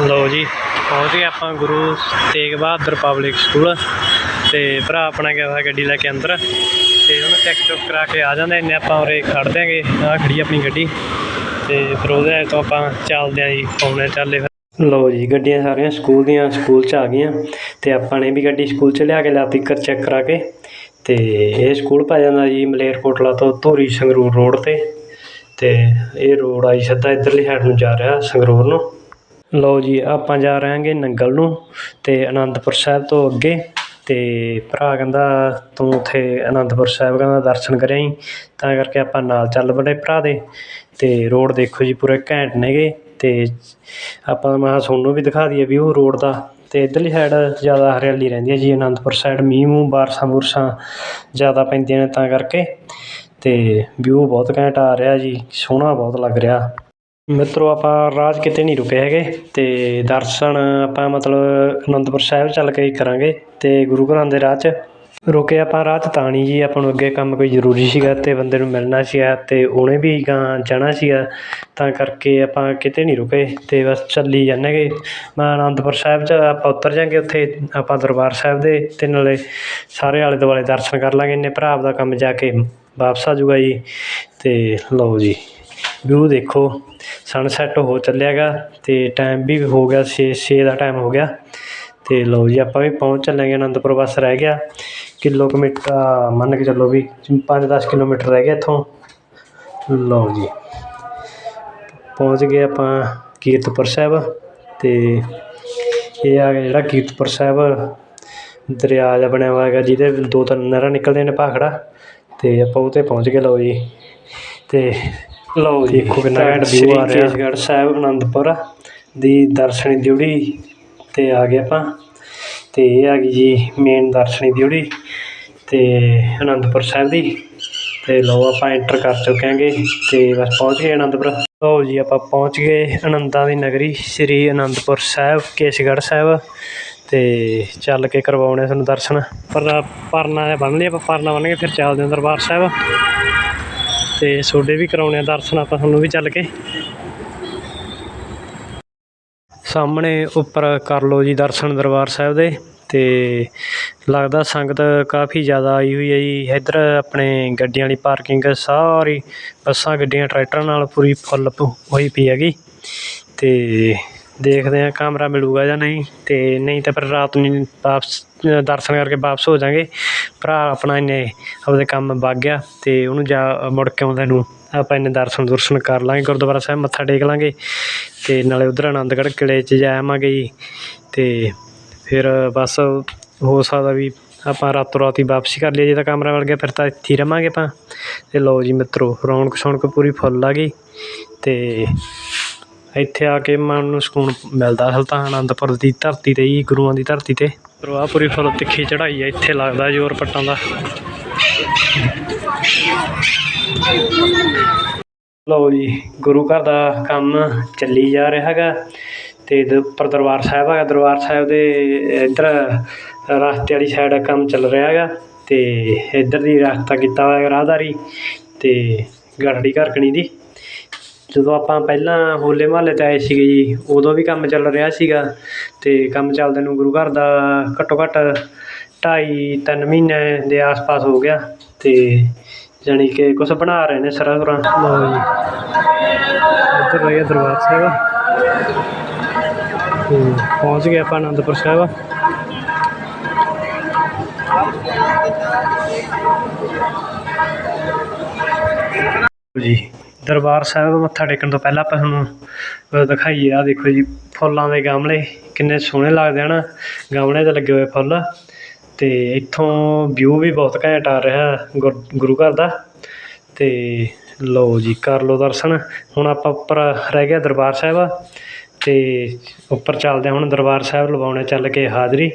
ਲਓ ਜੀ, ਪਹੁੰਚ ਗਏ ਆਪਾਂ ਗੁਰੂ ਤੇਗ ਬਹਾਦਰ ਪਬਲਿਕ ਸਕੂਲ ਤੇ ਭਰਾ ਆਪਣਾ ਗਿਆ ਹੋਇਆ ਗੱਡੀ ਲੈ ਕੇ ਅੰਦਰ ਤੇ ਉਹਨੂੰ ਚੈੱਕ ਚੁੱਕ ਕਰਾ ਕੇ ਆ ਜਾਂਦੇ, ਇੰਨੇ ਆਪਾਂ ਉਰੇ ਖੜ ਦਿਆਂਗੇ ਆਹ ਖੜੀ ਆਪਣੀ ਗੱਡੀ ਤੇ ਫਿਰ ਉਹਦੇ ਤੋਂ ਆਪਾਂ ਚੱਲਦੇ ਆਂ ਜੀ, ਪੌਣੇ ਚੱਲੇ ਫਿਰ। ਲਓ ਜੀ, ਗੱਡੀਆਂ ਸਾਰੀਆਂ ਸਕੂਲ ਦੀਆਂ ਸਕੂਲ 'ਚ ਆ ਗਈਆਂ ਤੇ ਆਪਾਂ ਨੇ ਵੀ ਗੱਡੀ ਸਕੂਲ 'ਚ ਲਿਆ ਕੇ ਲਾਤੀ ਕਰ ਚੈੱਕ ਕਰਾ ਕੇ ਤੇ ਇਹ ਸਕੂਲ ਪੈ ਜਾਂਦਾ ਜੀ ਮਲੇਰਕੋਟਲਾ ਤੋਂ ਧੂਰੀ ਸੰਗਰੂਰ ਰੋਡ ਤੇ ਤੇ ਇਹ ਰੋਡ ਆਈ ਸਿੱਧਾ ਇੱਧਰਲੀ ਸਾਈਡ ਨੂੰ ਜਾ ਰਿਹਾ ਸੰਗਰੂਰ ਨੂੰ। ਲਓ ਜੀ, ਆਪਾਂ ਜਾ ਰਹੇ ਹਾਂਗੇ ਨੰਗਲ ਨੂੰ ਅਤੇ ਅਨੰਦਪੁਰ ਸਾਹਿਬ ਤੋਂ ਅੱਗੇ ਅਤੇ ਭਰਾ ਕਹਿੰਦਾ, ਤੂੰ ਉੱਥੇ ਅਨੰਦਪੁਰ ਸਾਹਿਬ ਕਹਿੰਦਾ ਦਰਸ਼ਨ ਕਰਿਆ ਹੀ ਤਾਂ ਕਰਕੇ ਆਪਾਂ ਨਾਲ ਚੱਲ ਬੜੇ ਭਰਾ ਦੇ ਅਤੇ ਰੋਡ ਦੇਖੋ ਜੀ, ਪੂਰੇ ਘੈਂਟ ਨੇਗੇ ਅਤੇ ਆਪਾਂ ਮੈਂ ਕਿਹਾ ਤੁਹਾਨੂੰ ਵੀ ਦਿਖਾ ਦਈਏ ਵਿਊ ਰੋਡ ਦਾ। ਅਤੇ ਇੱਧਰਲੀ ਸਾਈਡ ਜ਼ਿਆਦਾ ਹਰਿਆਲੀ ਰਹਿੰਦੀ ਹੈ ਜੀ, ਅਨੰਦਪੁਰ ਸਾਈਡ ਮੀਂਹ ਮੂੰਹ, ਬਾਰਸ਼ਾਂ ਬੁਰਸ਼ਾਂ ਜ਼ਿਆਦਾ ਪੈਂਦੀਆਂ ਨੇ ਤਾਂ ਕਰਕੇ। ਅਤੇ ਵਿਊ ਬਹੁਤ ਘੈਂਟ ਆ ਰਿਹਾ ਜੀ, ਸੋਹਣਾ ਬਹੁਤ ਲੱਗ ਰਿਹਾ। ਮਿੱਤਰੋ, ਆਪਾਂ ਰਾਹ 'ਚ ਕਿਤੇ ਨਹੀਂ ਰੁਕੇ ਹੈਗੇ ਅਤੇ ਦਰਸ਼ਨ ਆਪਾਂ ਮਤਲਬ ਅਨੰਦਪੁਰ ਸਾਹਿਬ ਚੱਲ ਕੇ ਹੀ ਕਰਾਂਗੇ ਅਤੇ ਗੁਰੂ ਘਰਾਂ ਦੇ ਰਾਹ 'ਚ। ਰੁਕੇ ਆਪਾਂ ਰਾਹ 'ਚ ਤਾਂ ਨਹੀਂ ਜੀ, ਆਪਾਂ ਨੂੰ ਅੱਗੇ ਕੰਮ ਕੋਈ ਜ਼ਰੂਰੀ ਸੀਗਾ ਅਤੇ ਬੰਦੇ ਨੂੰ ਮਿਲਣਾ ਸੀਗਾ ਅਤੇ ਉਹਨੇ ਵੀ ਗਾਂ ਜਾਣਾ ਸੀਗਾ, ਤਾਂ ਕਰਕੇ ਆਪਾਂ ਕਿਤੇ ਨਹੀਂ ਰੁਕੇ ਅਤੇ ਬਸ ਚੱਲੀ ਜਾਂਦੇ ਗੇ ਮੈਂ ਅਨੰਦਪੁਰ ਸਾਹਿਬ 'ਚ ਆਪਾਂ ਉਤਰ ਜਾਂਗੇ ਉੱਥੇ, ਆਪਾਂ ਦਰਬਾਰ ਸਾਹਿਬ ਦੇ ਅਤੇ ਨਾਲੇ ਸਾਰੇ ਆਲੇ ਦੁਆਲੇ ਦਰਸ਼ਨ ਕਰ ਲਾਂਗੇ, ਇੰਨੇ ਭਰਾ ਦਾ ਕੰਮ ਜਾ ਕੇ ਵਾਪਸ ਆ ਜੂਗਾ ਜੀ। ਅਤੇ ਲਓ ਜੀ। ਵਿਊ ਦੇਖੋ ਸਨਸੈੱਟ ਹੋ ਚੱਲਿਆ ਗਾ ਅਤੇ ਟਾਈਮ ਵੀ ਹੋ ਗਿਆ ਛੇ ਛੇ ਦਾ ਟਾਈਮ ਹੋ ਗਿਆ। ਅਤੇ ਲਓ ਜੀ, ਆਪਾਂ ਵੀ ਪਹੁੰਚ ਚੱਲਾਂਗੇ, ਅਨੰਦਪੁਰ ਬਸ ਰਹਿ ਗਿਆ। ਕਿੱਲੋ ਕੁ ਮੀਟ ਮੰਨ ਕੇ ਚੱਲੋ ਵੀ ਪੰਜ ਦਸ ਕਿਲੋਮੀਟਰ ਰਹਿ ਗਿਆ ਇੱਥੋਂ। ਲਓ ਜੀ, ਪਹੁੰਚ ਗਏ ਆਪਾਂ ਕੀਰਤਪੁਰ ਸਾਹਿਬ ਅਤੇ ਇਹ ਆ ਜਿਹੜਾ ਕੀਰਤਪੁਰ ਸਾਹਿਬ ਦਰਿਆ ਦਾ ਬਣਿਆ ਹੋਇਆ ਹੈਗਾ, ਜਿਹਦੇ ਦੋ ਤਿੰਨ ਨਹਿਰਾਂ ਨਿਕਲਦੀਆਂ ਨੇ ਭਾਖੜਾ। ਅਤੇ ਆਪਾਂ ਉਹ 'ਤੇ ਪਹੁੰਚ ਗਏ, ਲਓ ਜੀ। ਅਤੇ ਲਓ ਜੀ ਦੇਖੋ ਕਿੰਨਾ ਘੈਂਟ ਵਿਊ ਆ ਰਿਹਾ। ਕੇਸਗੜ੍ਹ ਸਾਹਿਬ ਆਨੰਦਪੁਰ ਦੀ ਦਰਸ਼ਨੀ ਡਿਊਟੀ ਤੇ ਆ ਗਏ ਆਪਾਂ। ਤੇ ਇਹ ਆ ਗਈ ਜੀ ਮੇਨ ਦਰਸ਼ਨੀ ਡਿਊਟੀ ਤੇ ਆਨੰਦਪੁਰ ਸਾਹਿਬ ਦੀ। ਤੇ ਲਓ ਆਪਾਂ ਐਂਟਰ ਕਰ ਚੁੱਕੇ ਹਾਂਗੇ ਤੇ ਬਸ ਪਹੁੰਚ ਗਏ ਆਨੰਦਪੁਰ ਲਓ ਜੀ ਆਪਾਂ ਪਹੁੰਚ ਗਏ ਆਨੰਦਾਂ ਦੀ ਨਗਰੀ ਸ੍ਰੀ ਆਨੰਦਪੁਰ ਸਾਹਿਬ ਕੇਸਗੜ੍ਹ ਸਾਹਿਬ। ਤੇ ਚੱਲ ਕੇ ਕਰਵਾਉਣੇ ਤੁਹਾਨੂੰ ਦਰਸ਼ਨ। ਪਰ ਪਰਨਾ ਬੰਨ ਲਈ ਆਪਾਂ ਪਰਨਾ ਬੰਨ ਕੇ ਫਿਰ ਚੱਲਦੇ ਹਾਂ ਦਰਬਾਰ ਸਾਹਿਬ। ਤੇ ਤੁਹਾਡੇ ਵੀ ਕਰਾਉਣੇ ਆ ਦਰਸ਼ਨ ਆਪਾਂ ਤੁਹਾਨੂੰ ਵੀ ਚੱਲ ਕੇ। ਸਾਹਮਣੇ ਉੱਪਰ ਕਰ ਲਓ ਜੀ ਦਰਸ਼ਨ ਦਰਬਾਰ ਸਾਹਿਬ ਦੇ ਤੇ ਲੱਗਦਾ ਸੰਗਤ ਕਾਫੀ ਜ਼ਿਆਦਾ ਆਈ ਹੋਈ ਹੈ ਜੀ। ਇੱਧਰ ਆਪਣੇ ਗੱਡੀਆਂ ਵਾਲੀ ਪਾਰਕਿੰਗ ਸਾਰੀ ਬੱਸਾਂ, ਗੱਡੀਆਂ, ਟਰੈਕਟਰਾਂ ਨਾਲ ਪੂਰੀ ਫੁੱਲ ਹੋਈ ਪਈ ਹੈਗੀ। ਤੇ ਦੇਖਦੇ ਹਾਂ ਕਮਰਾ ਮਿਲੂਗਾ ਜਾਂ ਨਹੀਂ ਅਤੇ ਨਹੀਂ ਤਾਂ ਫਿਰ ਰਾਤ ਨੂੰ ਵਾਪਸ ਦਰਸ਼ਨ ਕਰਕੇ ਵਾਪਸ ਹੋ ਜਾਂਗੇ। ਭਰਾ ਆਪਣਾ ਇਹਨੇ ਆਪਦੇ ਕੰਮ ਵਗ ਗਿਆ ਅਤੇ ਉਹਨੂੰ ਜਾ ਮੁੜ ਕੇ ਆਉਂਦੇ ਨੂੰ ਆਪਾਂ ਇੰਨੇ ਦਰਸ਼ਨ ਦੁਰਸ਼ਨ ਕਰ ਲਾਂਗੇ, ਗੁਰਦੁਆਰਾ ਸਾਹਿਬ ਮੱਥਾ ਟੇਕ ਲਾਂਗੇ ਅਤੇ ਨਾਲੇ ਉੱਧਰ ਆਨੰਦਗੜ੍ਹ ਕਿਲ੍ਹੇ 'ਚ ਜਾ ਆਵਾਂਗੇ ਜੀ ਅਤੇ ਫਿਰ ਬਸ ਹੋ ਸਕਦਾ ਵੀ ਆਪਾਂ ਰਾਤੋਂ ਰਾਤ ਹੀ ਵਾਪਸੀ ਕਰ ਲਈਏ, ਜੇ ਤਾਂ ਕਮਰਾ ਮਿਲ ਗਿਆ ਫਿਰ ਤਾਂ ਇੱਥੇ ਹੀ ਰਵਾਂਗੇ ਆਪਾਂ। ਅਤੇ ਲਓ ਜੀ ਮਿੱਤਰੋ ਰੌਣਕ ਸ਼ੌਣਕ ਪੂਰੀ ਫੁੱਲ ਆ ਗਈ ਅਤੇ ਇੱਥੇ ਆ ਕੇ ਮਨ ਨੂੰ ਸਕੂਨ ਮਿਲਦਾ ਅਸਲ ਤਾਂ ਆਨੰਦਪੁਰ ਦੀ ਧਰਤੀ ਤੇ ਹੀ, ਗੁਰੂਆਂ ਦੀ ਧਰਤੀ ਤੇ। ਪ੍ਰਵਾਹ ਫੁੱਲ ਤਿੱਖੀ ਚੜ੍ਹਾਈ ਹੈ ਇੱਥੇ ਲੱਗਦਾ ਜ਼ੋਰ ਪੱਟਾਂ ਦਾ। ਲਓ ਜੀ, ਗੁਰੂ ਘਰ ਦਾ ਕੰਮ ਚੱਲੀ ਜਾ ਰਿਹਾ ਹੈਗਾ ਤੇ ਉੱਪਰ ਦਰਬਾਰ ਸਾਹਿਬ ਹੈਗਾ। ਦਰਬਾਰ ਸਾਹਿਬ ਦੇ ਇੱਧਰ ਰਸਤੇ ਵਾਲੀ ਸਾਈਡ ਕੰਮ ਚੱਲ ਰਿਹਾ ਹੈਗਾ ਤੇ ਇੱਧਰ ਦੀ ਰਸਤਾ ਕੀਤਾ ਹੋਇਆ ਰਾਹਦਾਰੀ ਤੇ ਗੜੜੀ ਘਰਕਣੀ ਦੀ। ਜਦੋਂ ਆਪਾਂ ਪਹਿਲਾਂ ਹੋਲੇ ਮਹੱਲੇ 'ਤੇ ਆਏ ਸੀਗੇ ਜੀ, ਉਦੋਂ ਵੀ ਕੰਮ ਚੱਲ ਰਿਹਾ ਸੀਗਾ ਅਤੇ ਕੰਮ ਚੱਲਦੇ ਨੂੰ ਗੁਰੂ ਘਰ ਦਾ ਘੱਟੋ ਘੱਟ ਢਾਈ ਤਿੰਨ ਮਹੀਨੇ ਦੇ ਆਸ-ਪਾਸ ਹੋ ਗਿਆ ਅਤੇ ਜਾਣੀ ਕਿ ਕੁਛ ਬਣਾ ਰਹੇ ਨੇ ਸਰਾਂ ਸੁਰਾਂ ਲਓ ਜੀ। ਇੱਧਰ ਰਹਿ ਗਿਆ ਦਰਬਾਰ ਸਾਹਿਬ ਤੇ ਪਹੁੰਚ ਗਏ ਆਪਾਂ ਆਨੰਦਪੁਰ ਸਾਹਿਬ ਜੀ। ਦਰਬਾਰ ਸਾਹਿਬ ਮੱਥਾ ਟੇਕਣ ਤੋਂ ਪਹਿਲਾਂ ਆਪਾਂ ਤੁਹਾਨੂੰ ਦਿਖਾਈਏ। ਆ ਦੇਖੋ ਜੀ, ਫੁੱਲਾਂ ਦੇ ਗਮਲੇ, ਕਿੰਨੇ ਸੋਹਣੇ ਲੱਗਦੇ ਹਨ। ਗਮਲੇ 'ਤੇ ਲੱਗੇ ਹੋਏ ਫੁੱਲ। ਅਤੇ ਇੱਥੋਂ ਵਿਊ ਵੀ ਬਹੁਤ ਘੈਂਟ ਆ ਰਿਹਾ ਗੁਰ- ਗੁਰੂ ਘਰ ਦਾ। ਅਤੇ ਲਓ ਜੀ, ਕਰ ਲਓ ਦਰਸ਼ਨ। ਹੁਣ ਆਪਾਂ ਉੱਪਰ ਰਹਿ ਗਿਆ ਦਰਬਾਰ ਸਾਹਿਬ। ਅਤੇ ਉੱਪਰ ਚੱਲਦੇ ਹੁਣ ਦਰਬਾਰ ਸਾਹਿਬ ਲਵਾਉਣੇ ਚੱਲ ਕੇ ਹਾਜ਼ਰੀ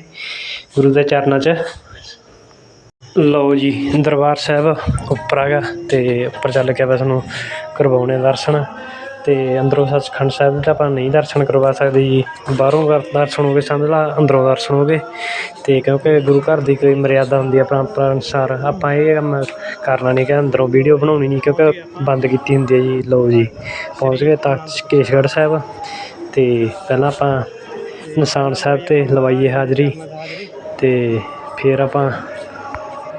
ਗੁਰੂ ਦੇ ਚਰਨਾਂ 'ਚ। ਲਓ ਜੀ, ਦਰਬਾਰ ਸਾਹਿਬ ਉੱਪਰ ਆ ਹੈਗਾ ਅਤੇ ਉੱਪਰ ਚੱਲ ਕੇ ਆਪਾਂ ਤੁਹਾਨੂੰ ਕਰਵਾਉਣੇ ਦਰਸ਼ਨ ਅਤੇ ਅੰਦਰੋਂ ਸੱਚਖੰਡ ਸਾਹਿਬ ਦਾ ਆਪਾਂ ਨਹੀਂ ਦਰਸ਼ਨ ਕਰਵਾ ਸਕਦੇ ਜੀ। ਬਾਹਰੋਂ ਕਰ- ਦਰਸ਼ਨ ਹੋ ਗਏ, ਸਮਝ ਲਾ, ਅੰਦਰੋਂ ਦਰਸ਼ਨ ਹੋ ਗਏ। ਅਤੇ ਕਿਉਂਕਿ ਗੁਰੂ ਘਰ ਦੀ ਕੋਈ ਮਰਿਆਦਾ ਹੁੰਦੀ ਹੈ ਪਰੰਪਰਾ ਅਨੁਸਾਰ, ਆਪਾਂ ਇਹ ਕੰਮ ਕਰਨਾ ਨਹੀਂ ਕਿ ਅੰਦਰੋਂ ਵੀਡੀਓ ਬਣਾਉਣੀ ਨਹੀਂ ਕਿਉਂਕਿ ਬੰਦ ਕੀਤੀ ਹੁੰਦੀ ਹੈ ਜੀ। ਲਓ ਜੀ, ਪਹੁੰਚ ਗਏ ਤਖਤ ਕੇਸਗੜ੍ਹ ਸਾਹਿਬ। ਅਤੇ ਪਹਿਲਾਂ ਆਪਾਂ ਨਿਸ਼ਾਨ ਸਾਹਿਬ ਤੇ ਲਵਾਈਏ ਹਾਜ਼ਰੀ। ਅਤੇ ਫਿਰ ਆਪਾਂ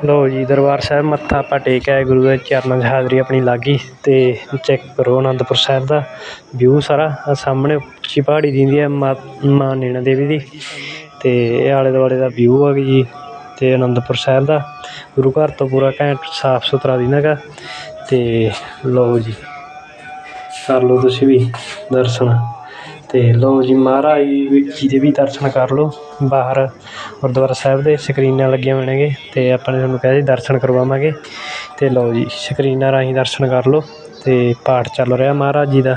ਲਓ ਜੀ, ਦਰਬਾਰ ਸਾਹਿਬ ਮੱਥਾ ਆਪਾਂ ਟੇਕ ਆਏ, ਗੁਰੂ ਦੇ ਚਰਨਾਂ 'ਚ ਹਾਜ਼ਰੀ ਆਪਣੀ ਲਾਗੀ ਗਈ ਤੇ ਚੈੱਕ ਕਰੋ ਅਨੰਦਪੁਰ ਸਾਹਿਬ ਦਾ ਵਿਊ ਸਾਰਾ। ਆਹ ਸਾਹਮਣੇ ਉੱਚੀ ਪਹਾੜੀ ਦਿੰਦੀ ਹੈ, ਮਾ, ਮਾਂ ਨੈਣਾ ਦੇਵੀ ਦੀ ਤੇ ਇਹ ਆਲੇ ਦੁਆਲੇ ਦਾ ਵਿਊ ਆ ਜੀ ਤੇ ਅਨੰਦਪੁਰ ਸਾਹਿਬ ਦਾ। ਗੁਰੂ ਘਰ ਤੋਂ ਪੂਰਾ ਘੈਂਟ ਸਾਫ਼ ਸੁਥਰਾ ਦਿੰਦਾ ਗਾ ਤੇ ਲਓ ਜੀ, ਕਰ ਲਓ ਤੁਸੀਂ ਵੀ ਦਰਸ਼ਨ। ਅਤੇ ਲਓ ਜੀ ਮਹਾਰਾਜ ਜੀ ਦੇ ਵੀ ਦਰਸ਼ਨ ਕਰ ਲਓ। ਬਾਹਰ ਗੁਰਦੁਆਰਾ ਸਾਹਿਬ ਦੇ ਸਕਰੀਨਾਂ ਲੱਗੀਆਂ ਹੋਈਆਂ ਨੇਗੇ ਤੇ ਆਪਾਂ ਨੇ ਤੁਹਾਨੂੰ ਕਿਹਾ ਸੀ ਦਰਸ਼ਨ ਕਰਵਾਵਾਂਗੇ। ਅਤੇ ਲਓ ਜੀ ਸਕਰੀਨਾਂ ਰਾਹੀਂ ਦਰਸ਼ਨ ਕਰ ਲਓ ਅਤੇ ਪਾਠ ਚੱਲ ਰਿਹਾ ਮਹਾਰਾਜ ਜੀ ਦਾ।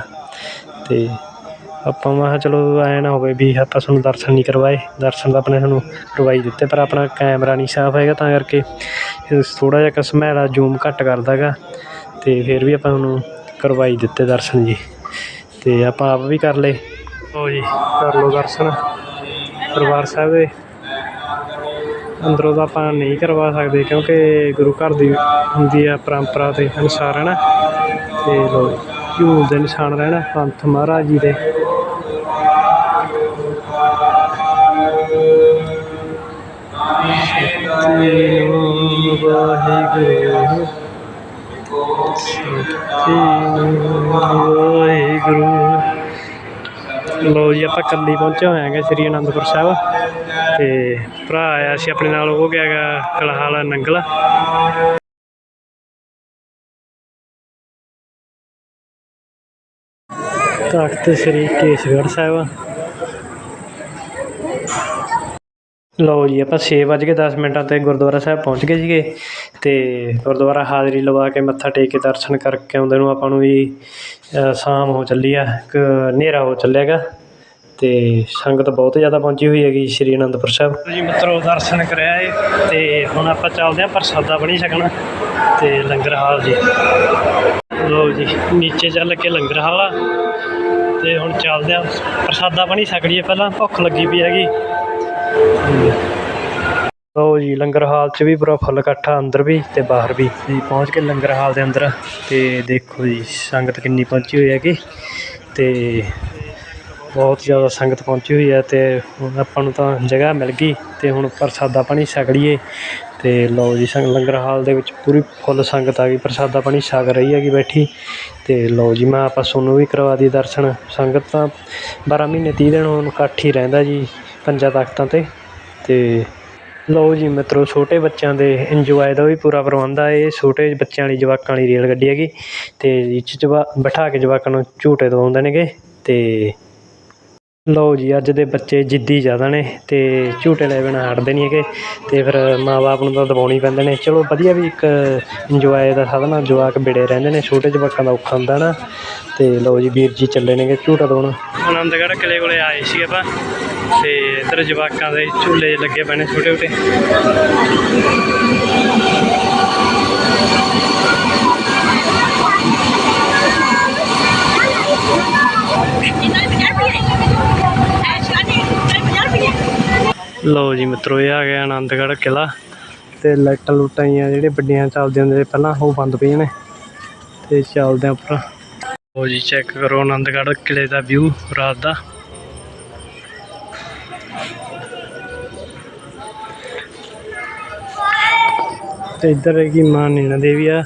ਅਤੇ ਆਪਾਂ ਮੈਂ ਕਿਹਾ ਚਲੋ ਐਂ ਨਾ ਹੋਵੇ ਵੀ ਆਪਾਂ ਤੁਹਾਨੂੰ ਦਰਸ਼ਨ ਨਹੀਂ ਕਰਵਾਏ। ਦਰਸ਼ਨ ਤਾਂ ਆਪਣੇ ਤੁਹਾਨੂੰ ਕਰਵਾਈ ਦਿੱਤੇ ਪਰ ਆਪਣਾ ਕੈਮਰਾ ਨਹੀਂ ਸਾਫ਼ ਹੈਗਾ ਤਾਂ ਕਰਕੇ ਥੋੜ੍ਹਾ ਜਿਹਾ ਕਸਮੈਲਾ ਜ਼ੂਮ ਘੱਟ ਕਰਦਾ ਗਾ ਅਤੇ ਫਿਰ ਵੀ ਆਪਾਂ ਉਹਨੂੰ ਕਰਵਾਈ ਦਿੱਤੇ ਦਰਸ਼ਨ ਜੀ। ਅਤੇ ਆਪਾਂ ਆਪ ਵੀ ਕਰ ਲਏ। ਲਓ ਜੀ, ਕਰ ਲਓ ਦਰਸ਼ਨ। ਦਰਬਾਰ ਸਾਹਿਬ ਦੇ ਅੰਦਰੋਂ ਤਾਂ ਆਪਾਂ ਨਹੀਂ ਕਰਵਾ ਸਕਦੇ ਕਿਉਂਕਿ ਗੁਰੂ ਘਰ ਦੀ ਹੁੰਦੀ ਆ ਪਰੰਪਰਾ ਦੇ ਅਨੁਸਾਰ ਹੈ ਨਾ ਤੇ ਲਓ ਝੂਲ ਦੇ ਨਿਸ਼ਾਨ ਰਹਿਣਾ ਪੰਥ ਮਹਾਰਾਜ ਜੀ ਦੇ। ਸਤਿ ਵਾਹਿਗੁਰੂ ਸਤਿ ਲੋ ਜੀ ਆਪਾਂ ਕੱਲੀ ਪਹੁੰਚੇ ਹੋਏ ਆਂਗੇ ਸ੍ਰੀ ਅਨੰਦਪੁਰ ਸਾਹਿਬ। ਤੇ ਭਰਾ ਆਇਆ ਸੀ ਆਪਣੇ ਨਾਲ ਉਹ ਗਿਆ ਗਾ ਕਲਹਾਲ ਨੰਗਲ। ਤਖਤ ਸ੍ਰੀ ਕੇਸਗੜ੍ਹ ਸਾਹਿਬ। ਲਓ ਜੀ ਆਪਾਂ ਛੇ ਵੱਜ ਕੇ ਦਸ ਮਿੰਟਾਂ ਤੇ ਗੁਰਦੁਆਰਾ ਸਾਹਿਬ ਪਹੁੰਚ ਗਏ ਸੀਗੇ। ਤੇ ਗੁਰਦੁਆਰਾ ਹਾਜ਼ਰੀ ਲਵਾ ਕੇ ਮੱਥਾ ਟੇਕ ਕੇ ਦਰਸ਼ਨ ਕਰਕੇ ਆਉਂਦੇ ਨੂੰ ਆਪਾਂ ਨੂੰ ਵੀ ਅ, ਸ਼ਾਮ ਹੋ ਚੱਲੀ ਆ ਹਨੇਰਾ ਹੋ ਚੱਲਿਆਗਾ ਅਤੇ ਸੰਗਤ ਬਹੁਤ ਜ਼ਿਆਦਾ ਪਹੁੰਚੀ ਹੋਈ ਹੈਗੀ ਸ਼੍ਰੀ ਅਨੰਦਪੁਰ ਸਾਹਿਬ। ਜੀ ਮਿੱਤਰੋ, ਦਰਸ਼ਨ ਕਰਿਆ ਏ ਅਤੇ ਹੁਣ ਆਪਾਂ ਚੱਲਦੇ ਹਾਂ ਪ੍ਰਸਾਦਾ ਬਣੀ ਛਕਣਾ ਅਤੇ ਲੰਗਰ ਹਾਲ ਜੀ। ਲਓ ਜੀ, ਨੀਚੇ ਚੱਲ ਕੇ ਲੰਗਰ ਹਾਲ ਆ, ਤੇ ਹੁਣ ਚੱਲਦੇ ਆਂ ਪ੍ਰਸਾਦਾ ਬਣੀ ਛਕ ਪਹਿਲਾਂ, ਭੁੱਖ ਲੱਗੀ ਪਈ ਹੈਗੀ। ਲਓ ਜੀ, ਲੰਗਰ ਹਾਲ 'ਚ ਵੀ ਪੂਰਾ ਫੁੱਲ ਇਕੱਠਾ, ਅੰਦਰ ਵੀ ਤੇ ਬਾਹਰ ਵੀ। ਜੀ, ਪਹੁੰਚ ਕੇ ਲੰਗਰ ਹਾਲ ਦੇ ਅੰਦਰ, ਤੇ ਦੇਖੋ ਜੀ, ਸੰਗਤ ਕਿੰਨੀ ਪਹੁੰਚੀ ਹੋਈ ਹੈਗੀ, ਤੇ ਬਹੁਤ ਜ਼ਿਆਦਾ ਸੰਗਤ ਪਹੁੰਚੀ ਹੋਈ ਹੈ ਅਤੇ ਹੁਣ ਆਪਾਂ ਨੂੰ ਤਾਂ ਜਗ੍ਹਾ ਮਿਲ ਗਈ ਅਤੇ ਹੁਣ ਪ੍ਰਸਾਦਾ ਪਾਣੀ ਛਕ ਲਈਏ। ਤੇ ਲਓ ਜੀ, ਸੰਗ, ਲੰਗਰ ਹਾਲ ਦੇ ਵਿੱਚ ਪੂਰੀ ਫੁੱਲ ਸੰਗਤ ਆ ਗਈ, ਪ੍ਰਸਾਦਾ ਪਾਣੀ ਛਕ ਰਹੀ ਹੈਗੀ ਬੈਠੀ। ਅਤੇ ਲਓ ਜੀ, ਮੈਂ ਆਪਾਂ ਸੋਨੂੰ ਵੀ ਕਰਵਾ ਦੀ ਦਰਸ਼ਨ। ਸੰਗਤ ਤਾਂ 12 ਮਹੀਨੇ ਤੀਹ ਦਿਨ ਹੁਣ ਇਕੱਠ ਹੀ ਰਹਿੰਦਾ ਜੀ, ਪੰਜਾਂ ਤਖਤਾਂ ਤੇ। ਅਤੇ ਲਓ ਜੀ, ਮਿੱਤਰੋ, ਛੋਟੇ ਬੱਚਿਆਂ ਦੇ ਇੰਜੋਏ ਦਾ ਵੀ ਪੂਰਾ ਪ੍ਰਬੰਧ ਆ। ਇਹ ਛੋਟੇ ਬੱਚਿਆਂ ਵਾਲੀ ਜਵਾਕਾਂ ਵਾਲੀ ਰੇਲ ਗੱਡੀ ਹੈਗੀ। ਅਤੇ ਇਹ 'ਚ ਜਵਾ, ਬਿਠਾ ਕੇ ਜਵਾਕਾਂ ਨੂੰ ਝੂਟੇ ਦਵਾਉਂਦੇ ਨੇਗੇ। ਅਤੇ ਲਓ ਜੀ, ਅੱਜ ਦੇ ਬੱਚੇ ਜਿੱਦੀ ਜ਼ਿਆਦਾ ਨੇ ਤੇ ਝੂਟੇ ਲੈ ਬਿਨਾਂ ਹਟਦੇ ਨਹੀਂ ਹੈਗੇ ਤੇ ਫਿਰ ਮਾਂ-ਬਾਪ ਨੂੰ ਤਾਂ ਦਬਾਉਣੀ ਪੈਂਦੇ ਨੇ। ਚਲੋ ਵਧੀਆ ਵੀ ਇੱਕ ਇੰਜੋਏ ਦਾ ਸਾਧਨ ਆ, ਜਵਾਕ ਬਿੜੇ ਰਹਿੰਦੇ ਨੇ, ਛੋਟੇ ਜਵਾਕਾਂ ਦਾ ਔਖਾ ਹੁੰਦਾ ਨਾ। ਤੇ ਲਓ ਜੀ, ਵੀਰ ਜੀ ਚੱਲੇ ਨੇਗੇ ਝੂਟਾ ਦਵਾਉਣ ਆਨੰਦਗੜ੍ਹ ਕਿਲੇ ਕੋਲੇ ਆਏ ਸੀ ਆਪਾਂ ਤੇ ਇੱਧਰ ਜਵਾਕਾਂ ਦੇ ਝੂਲੇ ਲੱਗੇ ਪਏ ਨੇ ਛੋਟੇ ਛੋਟੇ ਲਓ ਜੀ ਮਿੱਤਰੋ ਇਹ ਆ ਗਿਆ ਆਨੰਦਗੜ੍ਹ ਕਿਲਾ ਤੇ ਲਾਈਟਾਂ ਲੂਟਾਂ ਜਿਹੀਆਂ ਜਿਹੜੇ ਵੱਡੀਆਂ ਚੱਲਦੀਆਂ ਹੁੰਦੀਆਂ ਪਹਿਲਾਂ ਉਹ ਬੰਦ ਪਈਆਂ ਨੇ ਤੇ ਚੱਲਦੇ ਆਂ ਲਓ ਜੀ ਚੈੱਕ ਕਰੋ ਆਨੰਦਗੜ੍ਹ ਕਿਲੇ ਦਾ ਵਿਊ ਰਾਤ ਦਾ। ਤੇ ਇੱਧਰ ਹੈਗੀ ਮਾਂ ਨੈਣਾ ਦੇਵੀ ਆ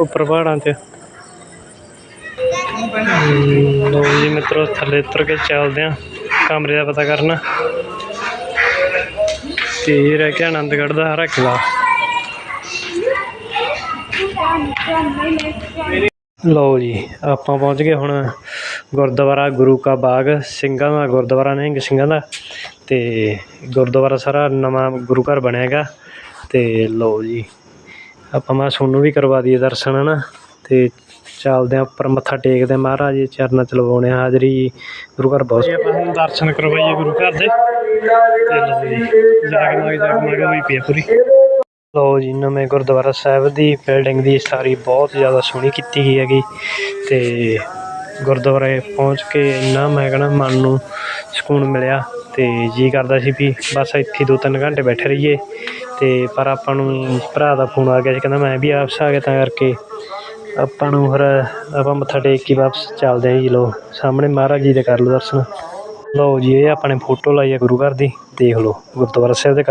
ਉੱਪਰ ਪਹਾੜਾਂ 'ਚ ਹਮ, ਲਓ ਜੀ ਮਿੱਤਰੋ ਥੱਲੇ ਉਤਰ ਕੇ ਚੱਲਦੇ ਆਂ ਕਮਰੇ ਦਾ ਪਤਾ ਕਰਨਾ। ਤੇ ਇਹ ਰਹਿ ਗਿਆ ਆਨੰਦਗੜ੍ਹ ਦਾ ਹਰਾ ਕਿਲਾ ਲਓ ਜੀ, ਆਪਾਂ ਪਹੁੰਚ ਗਏ ਹੁਣ ਗੁਰਦੁਆਰਾ ਗੁਰੂ ਕਾ ਬਾਗ। ਸਿੰਘਾਂ ਦਾ ਗੁਰਦੁਆਰਾ ਨਿਹੰਗ ਸਿੰਘਾਂ ਦਾ। ਤੇ ਗੁਰਦੁਆਰਾ ਸਾਰਾ ਨਵਾਂ ਗੁਰੂ ਘਰ ਬਣਿਆ ਹੈਗਾ। ਤੇ ਲਓ ਜੀ, ਆਪਾਂ ਮੈਂ ਸੋਨੂੰ ਵੀ ਕਰਵਾ ਦਈਏ ਦਰਸ਼ਨ, ਹਨਾ। ਤੇ ਚੱਲਦੇ ਆ ਉੱਪਰ ਮੱਥਾ ਟੇਕਦੇ ਹਾਂ ਮਹਾਰਾਜ ਦੇ ਚਰਨਾਂ ਚ ਲਵਾਉਣੇ ਆ ਹਾਜ਼ਰੀ ਗੁਰੂ ਘਰ ਬਹੁਤ ਆਪਾਂ ਹੁਣ ਦਰਸ਼ਨ ਕਰਵਾਈਏ ਗੁਰੂ ਘਰ ਦੇ। ਤੇ ਲਓ ਜੀ ਜਾਗਮਗ ਜਾਗਮਗ ਹੋਈ ਪਈ ਆ ਪੂਰੀ। ਲਓ ਜੀ ਨਵੇਂ ਗੁਰਦੁਆਰਾ ਸਾਹਿਬ ਦੀ ਬਿਲਡਿੰਗ ਦੀ ਸਾਰੀ ਬਹੁਤ ਜ਼ਿਆਦਾ ਸੋਹਣੀ ਕੀਤੀ ਗਈ ਹੈਗੀ। ਤੇ ਗੁਰਦੁਆਰੇ ਪਹੁੰਚ ਕੇ ਇੰਨਾ ਮੈਂ ਕਹਣਾ ਮਨ ਨੂੰ ਸਕੂਨ ਮਿਲਿਆ ਤੇ ਜੀ ਕਰਦਾ ਸੀ ਵੀ ਬਸ ਇੱਥੇ ਦੋ ਤਿੰਨ ਘੰਟੇ ਬੈਠੇ ਰਹੀਏ। ਤੇ ਪਰ ਆਪਾਂ ਨੂੰ ਭਰਾ ਦਾ ਫੋਨ ਆ ਗਿਆ ਸੀ ਕਹਿੰਦਾ ਮੈਂ ਵੀ ਆਪਸ ਆ ਗਿਆ ਤਾਂ ਕਰਕੇ। ਆਪਾਂ ਨੂੰ ਫਿਰ ਆਪਾਂ ਮੱਥਾ ਟੇਕ ਕੇ ਵਾਪਸ ਚੱਲਦੇ ਹਾਂ ਜੀ ਲੋ ਸਾਹਮਣੇ ਮਹਾਰਾਜ ਜੀ ਦੇ ਕਰ ਲਓ ਦਰਸ਼ਨ। ਲਓ ਜੀ, ਇਹ ਆਪਣੇ ਫੋਟੋ ਲਾਈ ਹੈ ਗੁਰੂ ਘਰ ਦੀ, ਦੇਖ ਲਓ, ਗੁਰਦੁਆਰਾ ਸਾਹਿਬ ਦੇ